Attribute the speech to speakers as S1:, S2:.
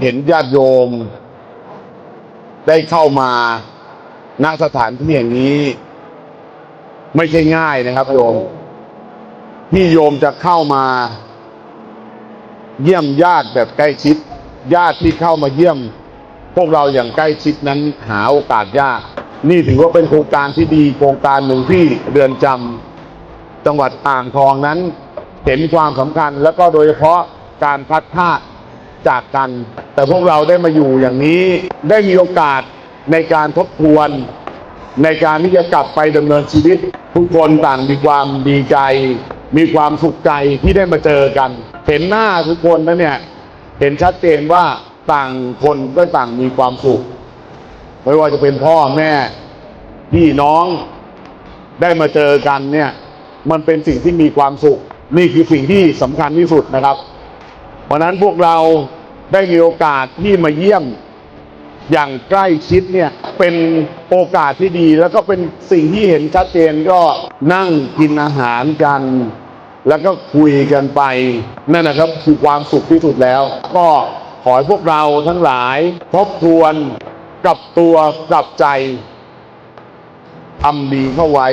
S1: เห็นญาติโยม ได้เข้ามาณสถานที่แห่งนี้ ไม่ใช่ง่ายนะครับโยม ที่โยมจะเข้ามา เยี่ยมญาติแบบใกล้ชิด ญาติที่เข้ามาเยี่ยม พวกเราอย่างใกล้ชิดนั้นหาโอกาสยาก นี่ถือว่าเป็นโครงการที่ดี โครงการหนึ่งที่เรือนจำจังหวัดอ่างทองนั้น เห็นความสำคัญแล้วก็โดยเฉพาะการพัดพลา จากกัน แต่พวกเราได้มาอยู่อย่างนี้ได้มีโอกาสในการทบทวน ในการที่จะกลับไปดำเนินชีวิตทุกคนต่างมีความดีใจ มีความสุขใจที่ได้มาเจอกัน เห็นหน้าทุกคนแล้วเนี่ยเห็นชัดเจนว่าต่างคนก็ต่างมีความสุข ไม่ว่าจะเป็นพ่อแม่พี่น้องได้มาเจอกันเนี่ย มันเป็นสิ่งที่มีความสุข นี่คือสิ่งที่สำคัญที่สุดนะครับ เพราะนั้นพวกเราได้มีโอกาสที่มาเยี่ยมอย่างใกล้ชิดเนี่ยเป็นโอกาสที่ดีแล้วก็เป็นสิ่งที่เห็นชัดเจนก็นั่งกินอาหารกัน แล้วก็คุยกันไปนั่นนะครับคือความสุขที่สุดแล้ว ก็ขอให้พวกเราทั้งหลายทบทวนกลับตัวกลับใจทำดีเข้าไว้